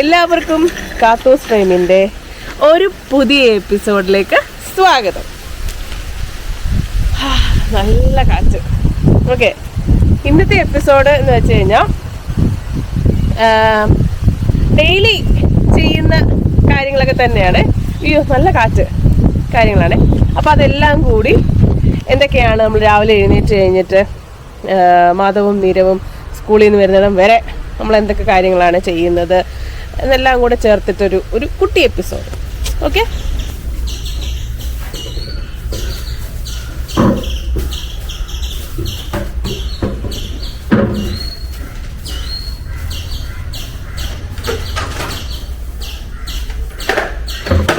എല്ലാവർക്കും കാത്തോസ് ഫ്രെയിമിന്റെ ഒരു പുതിയ എപ്പിസോഡിലേക്ക് സ്വാഗതം. നല്ല കാറ്റ്. ഓക്കെ ഇന്നത്തെ എപ്പിസോഡ് എന്ന് വെച്ച് കഴിഞ്ഞാൽ ഡെയിലി ചെയ്യുന്ന കാര്യങ്ങളൊക്കെ തന്നെയാണ്. അയ്യോ നല്ല കാറ്റ് കാര്യങ്ങളാണ്. അപ്പോൾ അതെല്ലാം കൂടി എന്തൊക്കെയാണ് നമ്മൾ രാവിലെ എഴുന്നേറ്റ് കഴിഞ്ഞിട്ട് മാധവും നീരവും സ്കൂളിൽ നിന്ന് വരുന്നിടം വരെ നമ്മൾ എന്തൊക്കെ കാര്യങ്ങളാണ് ചെയ്യുന്നത് എന്നെല്ലാം കൂടെ ചേർത്തിട്ടൊരു ഒരു കുട്ടി എപ്പിസോഡ് ഓക്കെ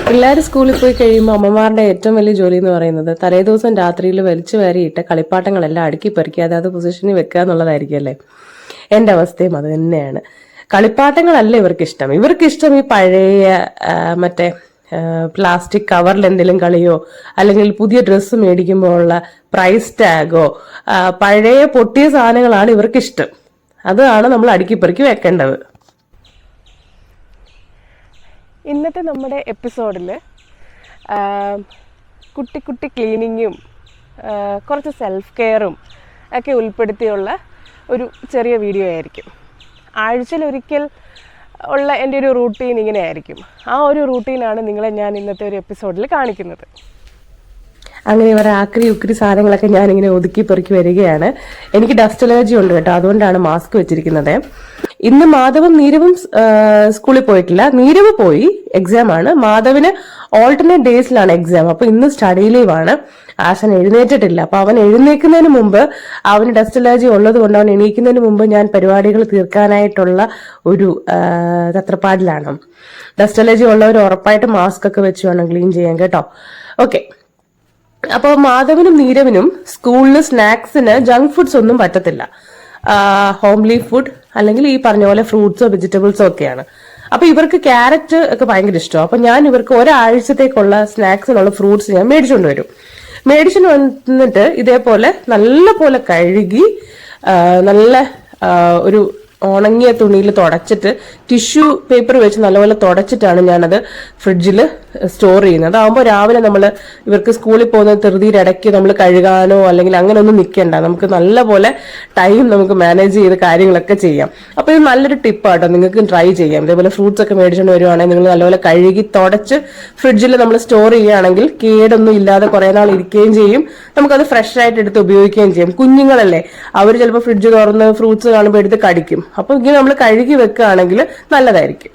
പിള്ളേർ സ്കൂളിൽ പോയി കഴിയുമ്പോൾ അമ്മമാരുടെ ഏറ്റവും വലിയ ജോലി എന്ന് പറയുന്നത് തലേദിവസം രാത്രിയിൽ വലിച്ചു വാരിയിട്ട് കളിപ്പാട്ടങ്ങളെല്ലാം അടുക്കി പെറുക്കി അതാത് പൊസിഷനിൽ വെക്കുക എന്നുള്ളതായിരിക്കും അല്ലേ? എന്റെ അവസ്ഥയും അത് തന്നെയാണ്. കളിപ്പാട്ടങ്ങളല്ല ഇവർക്ക് ഇഷ്ടം ഇവർക്ക് ഇഷ്ടം ഈ പഴയ മറ്റേ പ്ലാസ്റ്റിക് കവറിൽ എന്തെങ്കിലും കളിയോ അല്ലെങ്കിൽ പുതിയ ഡ്രസ്സ് മേടിക്കുമ്പോൾ ഉള്ള പ്രൈസ് ടാഗോ പഴയ പൊട്ടിയ സാധനങ്ങളാണ് ഇവർക്ക് ഇഷ്ടം അതാണ് നമ്മൾ അടുക്കി പെറുക്കി വെക്കേണ്ടത്. ഇന്നത്തെ നമ്മുടെ എപ്പിസോഡിൽ കുട്ടി കുട്ടി ക്ലീനിങ്ങും കുറച്ച് സെൽഫ് കെയറും ഒക്കെ ഉൾപ്പെടുത്തിയുള്ള ഒരു ചെറിയ വീഡിയോ ആയിരിക്കും. ആഴ്ചയിൽ ഒരിക്കൽ ഉള്ള എന്റെ ഒരു റൂട്ടീൻ ഇങ്ങനെ ആയിരിക്കും ആ ഒരു റൂട്ടീനാണ് നിങ്ങളെ ഞാൻ ഇന്നത്തെ ഒരു എപ്പിസോഡിൽ കാണിക്കുന്നത്. അങ്ങനെ ഇവർ ആക്രി ഉക്രി സാധനങ്ങളൊക്കെ ഞാനിങ്ങനെ ഒതുക്കി പെറുക്കി വരികയാണ്. എനിക്ക് ഡസ്റ്റ് അലർജി ഉണ്ട് കേട്ടോ അതുകൊണ്ടാണ് മാസ്ക് വെച്ചിരിക്കുന്നത്. ഇന്ന് മാധവും നീരവും സ്കൂളിൽ പോയിട്ടില്ല. നീരവ് പോയി എക്സാം ആണ്. മാധവിന് ഓൾട്ടർനേറ്റ് ഡേയ്സിലാണ് എക്സാം അപ്പൊ ഇന്ന് സ്റ്റഡി ലീവ് ആണ്. ആശൻ എഴുന്നേറ്റിട്ടില്ല. അപ്പൊ അവൻ എഴുന്നേൽക്കുന്നതിന് മുമ്പ് അവന് ഡസ്റ്റ് അലർജി ഉള്ളത് കൊണ്ട് അവൻ എണീക്കുന്നതിന് മുമ്പ് ഞാൻ പരിപാടികൾ തീർക്കാനായിട്ടുള്ള ഒരു തത്രപ്പാടിലാണ്. ഡസ്റ്റ് അലർജി ഉള്ളവർ ഉറപ്പായിട്ട് മാസ്ക് ഒക്കെ വെച്ച് വേണം ക്ലീൻ ചെയ്യാൻ കേട്ടോ. ഓക്കെ അപ്പോൾ മാധവനും നീരവനും സ്കൂളിൽ സ്നാക്സിന് ജങ്ക് ഫുഡ്സ് ഒന്നും പറ്റത്തില്ല. ഹോംലി ഫുഡ് അല്ലെങ്കിൽ ഈ പറഞ്ഞ പോലെ ഫ്രൂട്ട്സോ വെജിറ്റബിൾസോ ഒക്കെയാണ്. അപ്പൊ ഇവർക്ക് ക്യാരറ്റ് ഒക്കെ ഭയങ്കര ഇഷ്ടമാണ്. അപ്പൊ ഞാൻ ഇവർക്ക് ഒരാഴ്ചത്തേക്കുള്ള സ്നാക്സിനുള്ള ഫ്രൂട്ട്സ് ഞാൻ മേടിച്ചുകൊണ്ട് വരും. മേടിച്ചുകൊണ്ട് വന്നിട്ട് ഇതേപോലെ നല്ല പോലെ കഴുകി നല്ല ഒരു ഉണങ്ങിയ തുണിയിൽ തുടച്ചിട്ട് ടിഷ്യൂ പേപ്പർ വെച്ച് നല്ലപോലെ തുടച്ചിട്ടാണ് ഞാനത് ഫ്രിഡ്ജിൽ സ്റ്റോർ ചെയ്യുന്നത്. അതാകുമ്പോൾ രാവിലെ നമ്മൾ ഇവർക്ക് സ്കൂളിൽ പോകുന്ന ധൃതിയുടെ ഇടയ്ക്ക് നമ്മൾ കഴുകാനോ അല്ലെങ്കിൽ അങ്ങനെ ഒന്നും നിൽക്കണ്ട നമുക്ക് നല്ലപോലെ ടൈം നമുക്ക് മാനേജ് ചെയ്ത് കാര്യങ്ങളൊക്കെ ചെയ്യാം. അപ്പോൾ ഇത് നല്ലൊരു ടിപ്പാട്ടോ. നിങ്ങൾക്ക് ട്രൈ ചെയ്യാം. ഇതേപോലെ ഫ്രൂട്ട്സ് ഒക്കെ മേടിച്ചുകൊണ്ട് വരുവാണെങ്കിൽ നിങ്ങൾ നല്ലപോലെ കഴുകി തുടച്ച് ഫ്രിഡ്ജിൽ നമ്മൾ സ്റ്റോർ ചെയ്യുകയാണെങ്കിൽ കേടൊന്നും ഇല്ലാതെ കുറേ നാൾ ഇരിക്കുകയും ചെയ്യും. നമുക്കത് ഫ്രഷ് ആയിട്ട് എടുത്ത് ഉപയോഗിക്കുകയും ചെയ്യും. കുഞ്ഞുങ്ങളല്ലേ അവർ ചിലപ്പോൾ ഫ്രിഡ്ജ് തുറന്ന് ഫ്രൂട്ട്സ് കാണുമ്പോൾ എടുത്ത് കടിക്കും. അപ്പോൾ ഇങ്ങനെ നമ്മൾ കഴുകി വെക്കുകയാണെങ്കിൽ നല്ലതായിരിക്കും.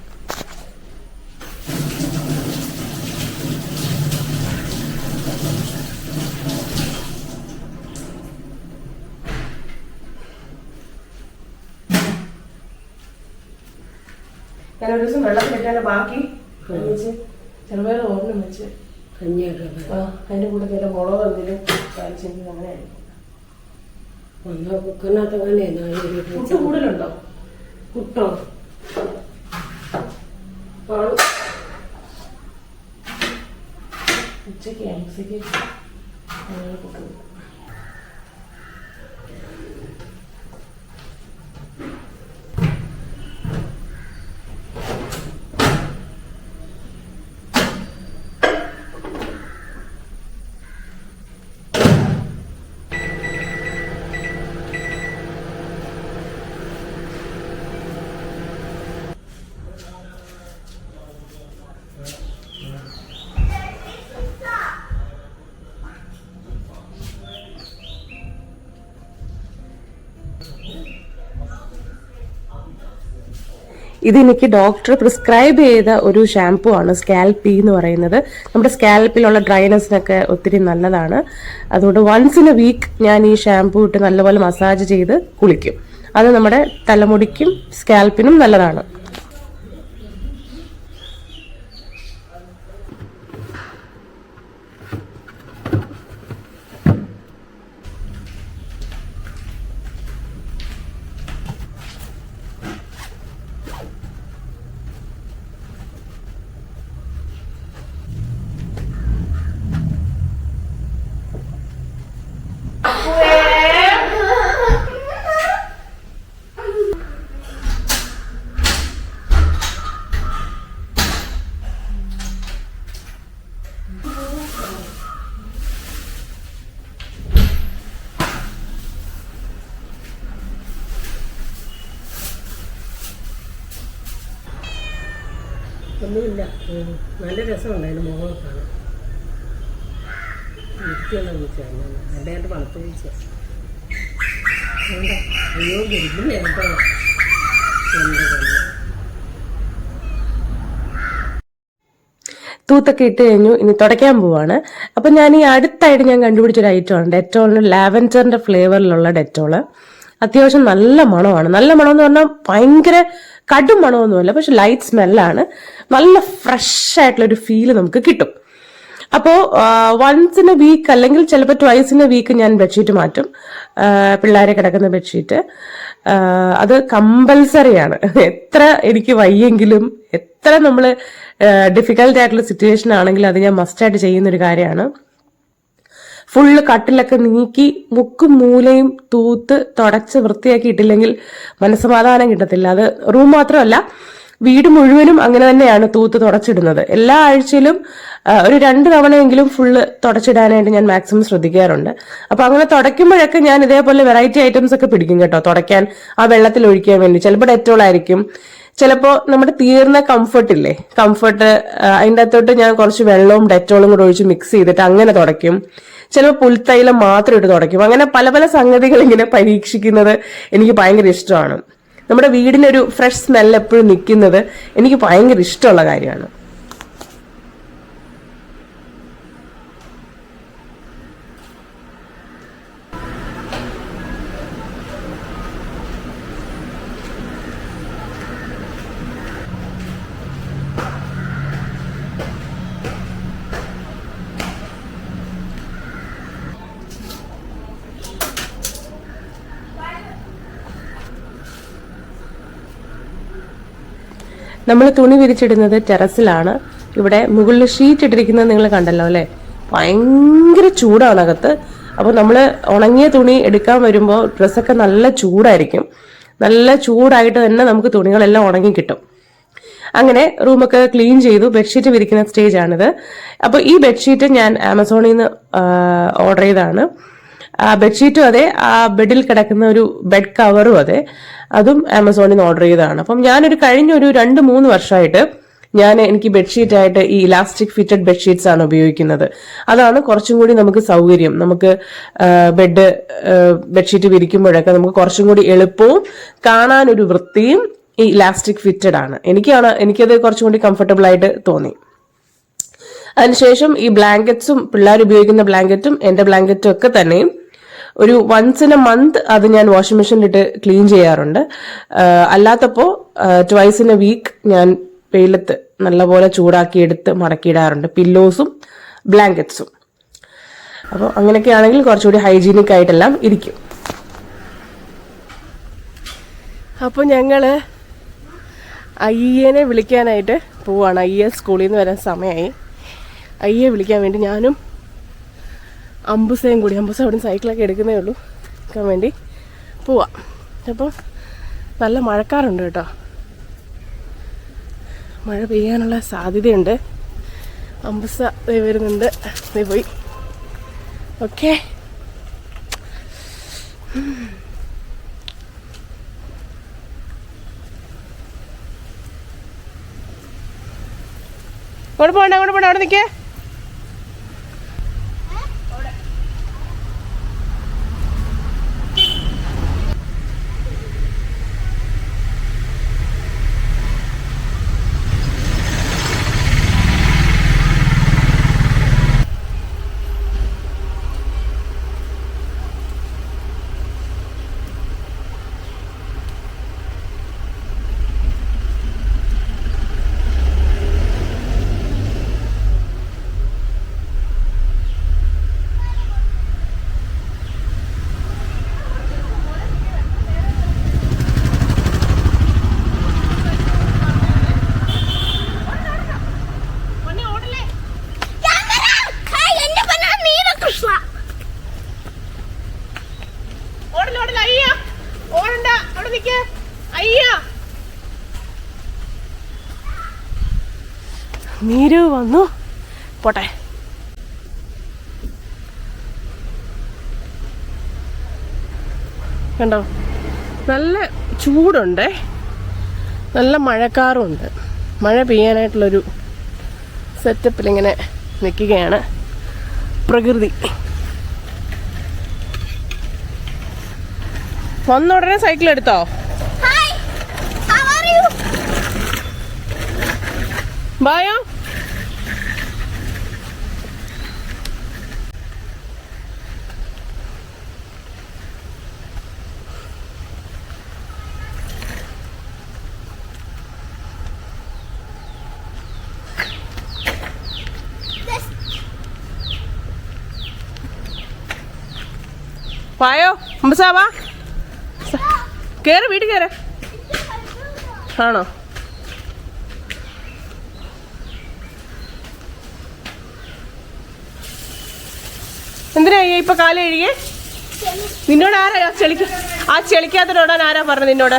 ഞാൻ ഒരു ദിവസം വെള്ളത്തിലിട്ടാണ് ബാക്കി ചെറുപയർ ഓർമ്മ വെച്ച്. കഞ്ഞിയൊക്കെ ആ അതിന്റെ കൂടെ ചില മുളക് എന്തെങ്കിലും കാണിച്ചെങ്കിൽ കുക്കറിനകത്ത് അങ്ങനെ കൂടുതലുണ്ടോ? പാൾ ഉച്ചയ്ക്ക് ഉച്ചയ്ക്ക് അങ്ങനെ പുട്ട് ഇത് എനിക്ക് ഡോക്ടർ പ്രിസ്ക്രൈബ് ചെയ്ത ഒരു ഷാംപൂ ആണ് സ്കാൽപി എന്ന് പറയുന്നത്. നമ്മുടെ സ്കാൽപ്പിലുള്ള ഡ്രൈനെസ്സിനൊക്കെ ഒത്തിരി നല്ലതാണ്. അതുകൊണ്ട് വൺസ് ഇൻ എ വീക്ക് ഞാൻ ഈ ഷാംപൂ ഇട്ട് നല്ലപോലെ മസാജ് ചെയ്ത് കുളിക്കും. അത് നമ്മുടെ തലമുടിക്കും സ്കാൽപ്പിനും നല്ലതാണ്. ഒന്നുമില്ല. നല്ല രസമുണ്ട് അതിന് മുഖം കാണാൻ. തൂത്തൊക്കെ ഇട്ട് കഴിഞ്ഞു. ഇനി തുടയ്ക്കാൻ പോവാണ്. അപ്പം ഞാൻ ഈ അടുത്തായിട്ട് ഞാൻ കണ്ടുപിടിച്ചൊരു ഐറ്റമാണ്. ഡെറ്റോളിന് ലാവൻഡറിന്റെ ഫ്ലേവറിലുള്ള ഡെറ്റോൾ. അത്യാവശ്യം നല്ല മണമാണ്. നല്ല മണം എന്ന് പറഞ്ഞാൽ ഭയങ്കര കടും മണമൊന്നുമല്ല പക്ഷെ ലൈറ്റ് സ്മെല്ലാണ് നല്ല ഫ്രഷ് ആയിട്ടുള്ള ഒരു ഫീൽ നമുക്ക് കിട്ടും. അപ്പോൾ വൺസ് ഇൻ എ വീക്ക് അല്ലെങ്കിൽ ചിലപ്പോൾ ട്വൈസ് ഇൻ എ വീക്ക് ഞാൻ ബെഡ്ഷീറ്റ് മാറ്റും. പിള്ളേരെ കിടക്കുന്ന ബെഡ്ഷീറ്റ് അത് കമ്പൽസറിയാണ് എത്ര എനിക്ക് വയ്യെങ്കിലും എത്ര നമ്മൾ ഡിഫിക്കൽട്ട് ആയിട്ടുള്ള സിറ്റുവേഷൻ ആണെങ്കിലും അത് ഞാൻ മസ്റ്റായിട്ട് ചെയ്യുന്ന ഒരു കാര്യമാണ്. ഫുള്ള് കട്ടിലൊക്കെ നീക്കി മുക്കും മൂലയും തൂത്ത് തുടച്ച് വൃത്തിയാക്കി ഇട്ടില്ലെങ്കിൽ മനസ്സമാധാനം കിട്ടത്തില്ല. അത് റൂം മാത്രമല്ല വീട് മുഴുവനും അങ്ങനെ തന്നെയാണ് തൂത്ത് തുടച്ചിടുന്നത്. എല്ലാ ആഴ്ചയിലും ഒരു രണ്ട് തവണയെങ്കിലും ഫുള്ള് തുടച്ചിടാനായിട്ട് ഞാൻ മാക്സിമം ശ്രദ്ധിക്കാറുണ്ട്. അപ്പൊ അങ്ങനെ തുടയ്ക്കുമ്പോഴൊക്കെ ഞാൻ ഇതേപോലെ വെറൈറ്റി ഐറ്റംസ് ഒക്കെ പിടിക്കും കേട്ടോ. തുടയ്ക്കാൻ ആ വെള്ളത്തിൽ ഒഴിക്കാൻ വേണ്ടി. ചിലപ്പോൾ ഡെറ്റോൾ ആയിരിക്കും. ചിലപ്പോൾ നമ്മുടെ തീർന്ന കംഫർട്ട് ഇല്ലേ? കംഫർട്ട് അതിന്റെ അകത്തോട്ട് ഞാൻ കുറച്ച് വെള്ളവും ഡെറ്റോളും കൂടെ ഒഴിച്ച് മിക്സ് ചെയ്തിട്ട് അങ്ങനെ തുടയ്ക്കും. ചിലപ്പോൾ പുൽത്തൈലം മാത്രം ഇട്ട് തുടയ്ക്കും. അങ്ങനെ പല പല സംഗതികൾ ഇങ്ങനെ പരീക്ഷിക്കുന്നത് എനിക്ക് ഭയങ്കര ഇഷ്ടമാണ്. നമ്മുടെ വീടിനൊരു ഫ്രഷ് സ്മെല്ല് എപ്പോഴും നിൽക്കുന്നത് എനിക്ക് ഭയങ്കര ഇഷ്ടമുള്ള കാര്യമാണ്. നമ്മൾ തുണി വിരിച്ചിടുന്നത് ടെറസിലാണ്. ഇവിടെ മുകളിൽ ഷീറ്റ് ഇട്ടിരിക്കുന്നത് നിങ്ങൾ കണ്ടല്ലോ അല്ലേ? ഭയങ്കര ചൂടാണ് അകത്ത്. അപ്പോൾ നമ്മൾ ഉണങ്ങിയ തുണി എടുക്കാൻ വരുമ്പോൾ ഡ്രസ്സൊക്കെ നല്ല ചൂടായിരിക്കും. നല്ല ചൂടായിട്ട് തന്നെ നമുക്ക് തുണികളെല്ലാം ഉണങ്ങി കിട്ടും. അങ്ങനെ റൂമൊക്കെ ക്ലീൻ ചെയ്തു ബെഡ്ഷീറ്റ് വിരിക്കുന്ന സ്റ്റേജ് ആണിത്. അപ്പോൾ ഈ ബെഡ്ഷീറ്റ് ഞാൻ ആമസോണിൽ നിന്ന് ഓർഡർ ചെയ്തതാണ്. ആ ബെഡ്ഷീറ്റും അതെ ആ ബെഡിൽ കിടക്കുന്ന ഒരു ബെഡ് കവറും അതെ അതും ആമസോണിൽ നിന്ന് ഓർഡർ ചെയ്തതാണ്. അപ്പം ഞാനൊരു കഴിഞ്ഞ ഒരു രണ്ട് മൂന്ന് വർഷമായിട്ട് ഞാൻ എനിക്ക് ബെഡ്ഷീറ്റ് ആയിട്ട് ഈ ഇലാസ്റ്റിക് ഫിറ്റഡ് ബെഡ്ഷീറ്റ്സ് ആണ് ഉപയോഗിക്കുന്നത്. അതാണ് കുറച്ചും കൂടി നമുക്ക് സൗകര്യം. നമുക്ക് ബെഡ് ബെഡ്ഷീറ്റ് വിരിക്കുമ്പോഴൊക്കെ നമുക്ക് കുറച്ചും കൂടി എളുപ്പവും കാണാനൊരു വൃത്തിയും ഈ ഇലാസ്റ്റിക് ഫിറ്റഡ് ആണ്. എനിക്കാണ് എനിക്കത് കുറച്ചും കൂടി കംഫർട്ടബിൾ ആയിട്ട് തോന്നി. അതിനുശേഷം ഈ ബ്ലാങ്കറ്റ്സും പിള്ളേർ ഉപയോഗിക്കുന്ന ബ്ലാങ്കറ്റും എന്റെ ബ്ലാങ്കറ്റും ഒക്കെ തന്നെയും ഒരു വൺസ് ഇൻ എ മന്ത് അത് ഞാൻ വാഷിംഗ് മെഷീനിലിട്ട് ക്ലീൻ ചെയ്യാറുണ്ട്. അല്ലാത്തപ്പോൾ ട്വൈസ് ഇൻ എ വീക്ക് ഞാൻ വെയിലത്ത് നല്ലപോലെ ചൂടാക്കി എടുത്ത് മടക്കിയിടാറുണ്ട്. പില്ലോസും ബ്ലാങ്കറ്റ്സും അപ്പോൾ അങ്ങനെയൊക്കെ ആണെങ്കിൽ കുറച്ചുകൂടി ഹൈജീനിക് ആയിട്ടെല്ലാം ഇരിക്കും. അപ്പോൾ ഞങ്ങൾ അയ്യനെ വിളിക്കാനായിട്ട് പോവാണ്. അയ്യ സ്കൂളിൽ നിന്ന് വരാൻ സമയമായി അയ്യെ വിളിക്കാൻ വേണ്ടി ഞാനും അമ്പുസയും കൂടി. അമ്പുസ അവിടെ സൈക്കിളൊക്കെ എടുക്കുന്നേ ഉള്ളൂ. എടുക്കാൻ വേണ്ടി പോവാം. അപ്പോൾ നല്ല മഴക്കാറുണ്ട് കേട്ടോ. മഴ പെയ്യാനുള്ള സാധ്യതയുണ്ട്. അമ്പുസ വരുന്നുണ്ട്. ദേ പോയി. ഓക്കെ. അങ്ങോട്ട് പോകണ്ട അങ്ങോട്ട് പോകണ്ട അവിടെ നിൽക്കേ ഓടല ഓടല അയ്യ ഓടണ്ട അവിടെ നിൽക്കേ അയ്യ നീരു വന്നു. പോട്ടെ. കണ്ടോ? നല്ല ചൂടുണ്ട്. നല്ല മഴക്കാറുണ്ട് മഴ പെയ്യാനായിട്ടുള്ളൊരു സെറ്റപ്പിൽ ഇങ്ങനെ നിൽക്കുകയാണ് പ്രകൃതി. വന്ന ഉടനെ സൈക്കിൾ എടുത്തോ? ബായോ? വായോ അമ്പസാവാ. കേറ് വീട്ടിൽ കേറ്. ആണോ? എന്തിനാ ഇപ്പൊ കാലം എഴുകിയേ നിന്നോട് ആരാ ചെളിക്ക ആ ചെളിക്കാത്തതോടാൻ ആരാ പറഞ്ഞത് നിന്നോട്?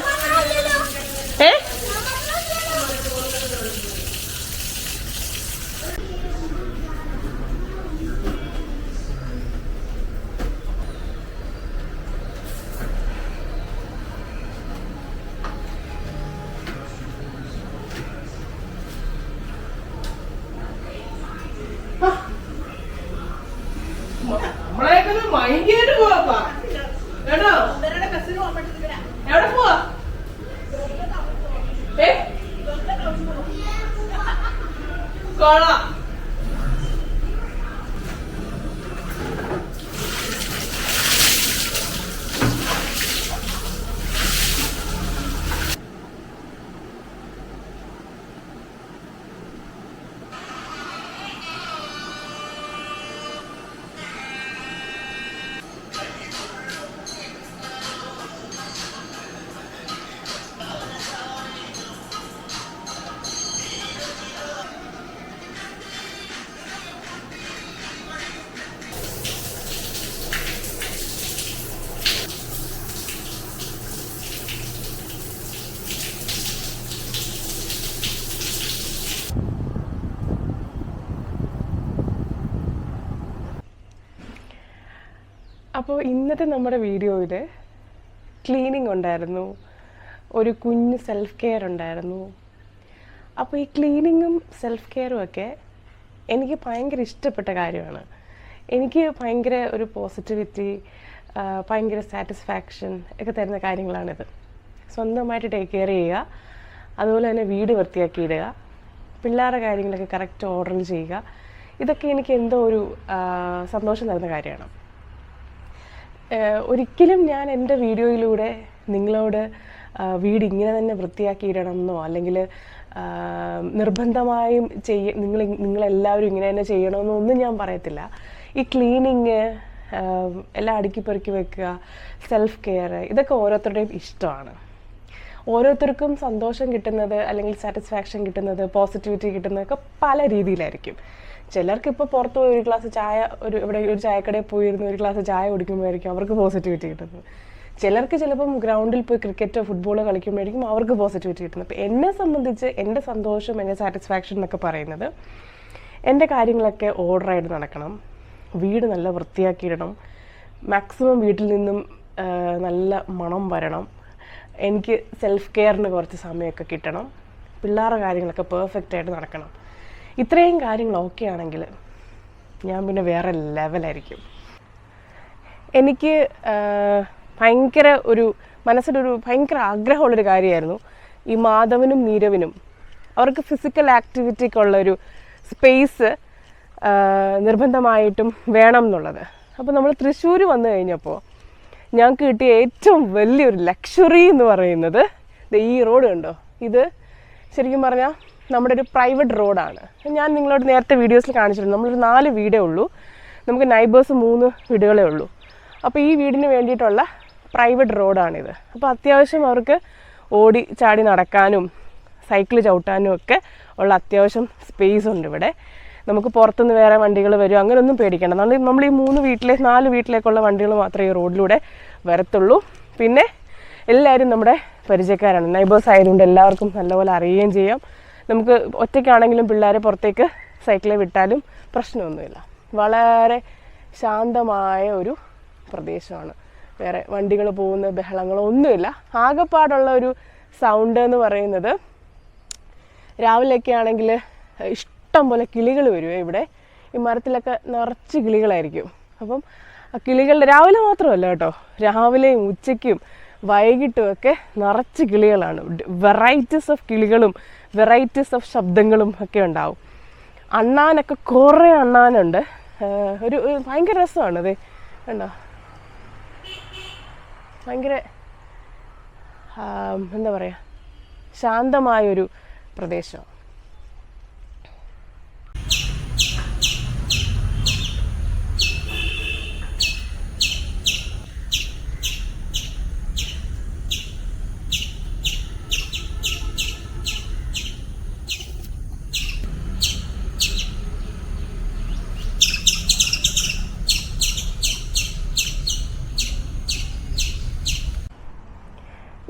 അപ്പോൾ ഇന്നത്തെ നമ്മുടെ വീഡിയോയിൽ ക്ലീനിങ് ഉണ്ടായിരുന്നു. ഒരു കുഞ്ഞ് സെൽഫ് കെയർ ഉണ്ടായിരുന്നു. അപ്പോൾ ഈ ക്ലീനിങ്ങും സെൽഫ് കെയറും ഒക്കെ എനിക്ക് ഭയങ്കര ഇഷ്ടപ്പെട്ട കാര്യമാണ്. എനിക്ക് ഭയങ്കര ഒരു പോസിറ്റിവിറ്റി ഭയങ്കര സാറ്റിസ്ഫാക്ഷൻ ഒക്കെ തരുന്ന കാര്യങ്ങളാണിത്. സ്വന്തമായിട്ട് ടേക്ക് കെയർ ചെയ്യുക അതുപോലെ തന്നെ വീട് വൃത്തിയാക്കി ഇടുക പിള്ളേരുടെ കാര്യങ്ങളൊക്കെ കറക്റ്റ് ഓർഡറിൽ ചെയ്യുക. ഇതൊക്കെ എനിക്ക് എന്തോ ഒരു സന്തോഷം തരുന്ന കാര്യമാണ്. ഒരിക്കലും ഞാൻ എന്റെ വീഡിയോയിലൂടെ നിങ്ങളോട് വീട് ഇങ്ങനെ തന്നെ വൃത്തിയാക്കിയിടണമെന്നോ അല്ലെങ്കിൽ നിർബന്ധമായും ചെയ്യ നിങ്ങൾ നിങ്ങളെല്ലാവരും ഇങ്ങനെ തന്നെ ചെയ്യണമെന്നോ ഒന്നും ഞാൻ പറയത്തില്ല. ഈ ക്ലീനിങ് എല്ലാം അടുക്കി പെറുക്കി വെക്കുക സെൽഫ് കെയർ ഇതൊക്കെ ഓരോരുത്തരുടെയും ഇഷ്ടമാണ്. ഓരോരുത്തർക്കും സന്തോഷം കിട്ടുന്നത് അല്ലെങ്കിൽ സാറ്റിസ്ഫാക്ഷൻ കിട്ടുന്നത് പോസിറ്റിവിറ്റി കിട്ടുന്നതൊക്കെ പല രീതിയിലായിരിക്കും. ചിലർക്ക് ഇപ്പോൾ പുറത്ത് പോയി ഒരു ഗ്ലാസ് ചായ ഒരു ഇവിടെ ഒരു ചായക്കടയിൽ പോയിരുന്ന് ഒരു ഗ്ലാസ് ചായ കുടിക്കുമ്പോഴായിരിക്കും അവർക്ക് പോസിറ്റിവിറ്റി കിട്ടുന്നത്. ചിലർക്ക് ചിലപ്പം ഗ്രൗണ്ടിൽ പോയി ക്രിക്കറ്റോ ഫുട്ബോളോ കളിക്കുമ്പോഴായിരിക്കും അവർക്ക് പോസിറ്റിവിറ്റി കിട്ടുന്നത്. അപ്പോൾ എന്നെ സംബന്ധിച്ച് എന്റെ സന്തോഷം എന്റെ സാറ്റിസ്ഫാക്ഷൻ എന്നൊക്കെ പറയുന്നത് എന്റെ കാര്യങ്ങളൊക്കെ ഓർഡറായിട്ട് നടക്കണം. വീട് നല്ല വൃത്തിയാക്കിയിടണം മാക്സിമം വീട്ടിൽ നിന്നും നല്ല മണം വരണം. എനിക്ക് സെൽഫ് കെയറിന് കുറച്ച് സമയമൊക്കെ കിട്ടണം. പിള്ളേരുടെ കാര്യങ്ങളൊക്കെ പെർഫെക്റ്റായിട്ട് നടക്കണം. ഇത്രയും കാര്യങ്ങൾ ഓക്കെ ആണെങ്കിൽ ഞാൻ പിന്നെ വേറെ ലെവലായിരിക്കും എനിക്ക് ഭയങ്കര ഒരു മനസ്സിലൊരു ഭയങ്കര ആഗ്രഹമുള്ളൊരു കാര്യമായിരുന്നു. ഈ മാധവനും നീരവിനും അവർക്ക് ഫിസിക്കൽ ആക്ടിവിറ്റിക്കുള്ള ഒരു സ്പേസ് നിർബന്ധമായിട്ടും വേണം എന്നുള്ളത്. അപ്പോൾ നമ്മൾ തൃശ്ശൂർ വന്നു കഴിഞ്ഞപ്പോൾ ഞങ്ങൾക്ക് കിട്ടിയ ഏറ്റവും വലിയൊരു ലക്ഷറി എന്ന് പറയുന്നത് ഈ റോഡ് കണ്ടോ? ഇത് ശരിക്കും പറഞ്ഞാൽ നമ്മുടെ ഒരു പ്രൈവറ്റ് റോഡാണ് ഞാൻ നിങ്ങളോട് നേരത്തെ വീഡിയോസിൽ കാണിച്ചിട്ടുണ്ട് നമ്മളൊരു നാല് വീടേ ഉള്ളൂ. നമുക്ക് നൈബേഴ്സ് മൂന്ന് വീടുകളേ ഉള്ളൂ. അപ്പോൾ ഈ വീടിന് വേണ്ടിയിട്ടുള്ള പ്രൈവറ്റ് റോഡാണിത് അപ്പോൾ അത്യാവശ്യം അവർക്ക് ഓടി ചാടി നടക്കാനും സൈക്കിൾ ചവിട്ടാനും ഒക്കെ ഉള്ള അത്യാവശ്യം സ്പേസ് ഉണ്ട് ഇവിടെ. നമുക്ക് പുറത്തുനിന്ന് വേറെ വണ്ടികൾ വരും. അങ്ങനെയൊന്നും പേടിക്കേണ്ട. നമ്മൾ നമ്മൾ ഈ മൂന്ന് വീട്ടിലെ നാല് വീട്ടിലേക്കുള്ള വണ്ടികൾ മാത്രമേ ഈ റോഡിലൂടെ വരത്തുള്ളൂ. പിന്നെ എല്ലാവരും നമ്മുടെ പരിചയക്കാരാണ്. നൈബേഴ്സ് ആയതുകൊണ്ട് എല്ലാവർക്കും നല്ലപോലെ അറിയുകയും ചെയ്യാം. നമുക്ക് ഒറ്റയ്ക്കാണെങ്കിലും പിള്ളേരെ പുറത്തേക്ക് സൈക്കിളിൽ വിട്ടാലും പ്രശ്നമൊന്നുമില്ല. വളരെ ശാന്തമായ ഒരു പ്രദേശമാണ്. വേറെ വണ്ടികൾ പോകുന്ന ബഹളങ്ങളോ ഒന്നുമില്ല ആകെപ്പാടുള്ള ഒരു സൗണ്ട് എന്ന് പറയുന്നത് രാവിലെയൊക്കെ ആണെങ്കിൽ ഇഷ്ടം പോലെ കിളികൾ വരുമേ ഇവിടെ. ഈ മരത്തിലൊക്കെ നിറച്ച് കിളികളായിരിക്കും. അപ്പം ആ കിളികളുടെ രാവിലെ മാത്രമല്ല കേട്ടോ രാവിലെയും ഉച്ചയ്ക്കും വൈകിട്ടും ഒക്കെ നിറച്ച് കിളികളാണ്. വെറൈറ്റീസ് ഓഫ് കിളികളും വെറൈറ്റീസ് ഓഫ് ശബ്ദങ്ങളും ഒക്കെ ഉണ്ടാവും. അണ്ണാനൊക്കെ കുറേ അണ്ണാനുണ്ട്. ഒരു ഭയങ്കര രസമാണ് അതെ കണ്ടോ? ഭയങ്കര എന്താ പറയുക ശാന്തമായൊരു പ്രദേശം.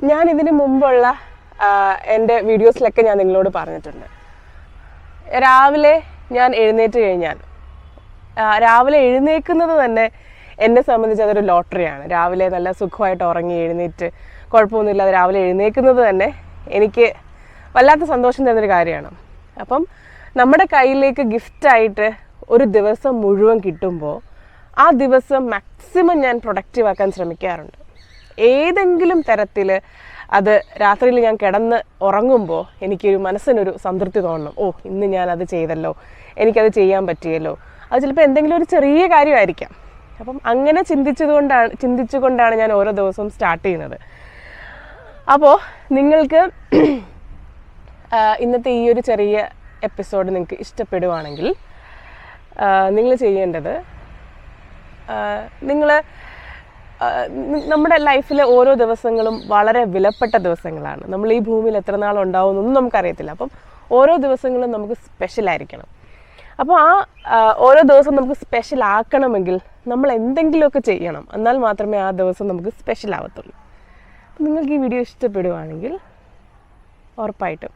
ഞാൻ ഇതിന് മുമ്പുള്ള എന്റെ വീഡിയോസിലൊക്കെ ഞാൻ നിങ്ങളോട് പറഞ്ഞിട്ടുണ്ട്. രാവിലെ ഞാൻ എഴുന്നേറ്റ് കഴിഞ്ഞാൽ രാവിലെ എഴുന്നേൽക്കുന്നത് തന്നെ എന്നെ സംബന്ധിച്ച് അതൊരു ലോട്ടറിയാണ്. രാവിലെ നല്ല സുഖമായിട്ട് ഉറങ്ങി എഴുന്നേറ്റ് കുഴപ്പമൊന്നുമില്ലാതെ രാവിലെ എഴുന്നേൽക്കുന്നത് തന്നെ എനിക്ക് വല്ലാത്ത സന്തോഷം തരുന്നൊരു കാര്യമാണ്. അപ്പം നമ്മുടെ കയ്യിലേക്ക് ഗിഫ്റ്റായിട്ട് ഒരു ദിവസം മുഴുവൻ കിട്ടുമ്പോൾ ആ ദിവസം മാക്സിമം ഞാൻ പ്രൊഡക്റ്റീവ് ആക്കാൻ ശ്രമിക്കാറുണ്ട്. ഏതെങ്കിലും തരത്തിൽ അത് രാത്രിയിൽ ഞാൻ കിടന്ന് ഉറങ്ങുമ്പോൾ എനിക്കൊരു മനസ്സിനൊരു സംതൃപ്തി തോന്നണം. ഓ ഇന്ന് ഞാൻ അത് ചെയ്തല്ലോ. എനിക്കത് ചെയ്യാൻ പറ്റിയല്ലോ. അത് ചിലപ്പോൾ എന്തെങ്കിലും ഒരു ചെറിയ കാര്യമായിരിക്കാം. അപ്പം അങ്ങനെ ചിന്തിച്ചതുകൊണ്ടാണ് ചിന്തിച്ചുകൊണ്ടാണ് ഞാൻ ഓരോ ദിവസവും സ്റ്റാർട്ട് ചെയ്യുന്നത്. അപ്പോൾ നിങ്ങൾക്ക് ഇന്നത്തെ ഈ ഒരു ചെറിയ എപ്പിസോഡ് നിങ്ങൾക്ക് ഇഷ്ടപ്പെടുവാണെങ്കിൽ നിങ്ങൾ ചെയ്യേണ്ടത് നിങ്ങൾ നമ്മുടെ ലൈഫിലെ ഓരോ ദിവസങ്ങളും വളരെ വിലപ്പെട്ട ദിവസങ്ങളാണ്. നമ്മൾ ഈ ഭൂമിയിൽ എത്ര നാൾ ഉണ്ടാവുമെന്നൊന്നും നമുക്കറിയത്തില്ല. അപ്പം ഓരോ ദിവസങ്ങളും നമുക്ക് സ്പെഷ്യൽ ആയിരിക്കണം. അപ്പോൾ ആ ഓരോ ദിവസം നമുക്ക് സ്പെഷ്യൽ ആക്കണമെങ്കിൽ നമ്മൾ എന്തെങ്കിലുമൊക്കെ ചെയ്യണം. എന്നാൽ മാത്രമേ ആ ദിവസം നമുക്ക് സ്പെഷ്യൽ ആവത്തുള്ളൂ. നിങ്ങൾക്ക് ഈ വീഡിയോ ഇഷ്ടപ്പെടുവാണെങ്കിൽ ഉറപ്പായിട്ടും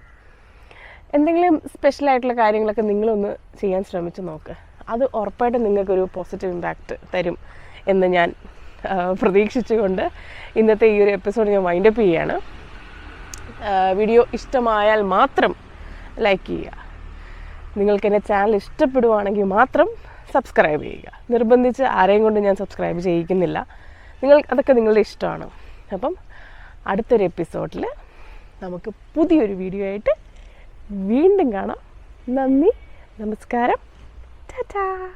എന്തെങ്കിലും സ്പെഷ്യൽ ആയിട്ടുള്ള കാര്യങ്ങളൊക്കെ നിങ്ങളൊന്ന് ചെയ്യാൻ ശ്രമിച്ചു നോക്ക്. അത് ഉറപ്പായിട്ടും നിങ്ങൾക്കൊരു പോസിറ്റീവ് ഇമ്പാക്റ്റ് തരും എന്ന് ഞാൻ പ്രതീക്ഷിച്ചുകൊണ്ട് ഇന്നത്തെ ഈ ഒരു എപ്പിസോഡ് ഞാൻ വൈൻഡപ്പ് ചെയ്യുകയാണ്. ആ, വീഡിയോ ഇഷ്ടമായാൽ മാത്രം ലൈക്ക് ചെയ്യുക. നിങ്ങൾക്ക് എന്റെ ചാനൽ ഇഷ്ടപ്പെടുവാണെങ്കിൽ മാത്രം സബ്സ്ക്രൈബ് ചെയ്യുക. നിർബന്ധിച്ച് ആരെയും കൊണ്ട് ഞാൻ സബ്സ്ക്രൈബ് ചെയ്യിക്കുന്നില്ല. നിങ്ങൾ അതൊക്കെ നിങ്ങളുടെ ഇഷ്ടമാണ്. അപ്പം അടുത്തൊരു എപ്പിസോഡിൽ നമുക്ക് പുതിയൊരു വീഡിയോ ആയിട്ട് വീണ്ടും കാണാം. നന്ദി നമസ്കാരം. ടാറ്റാ.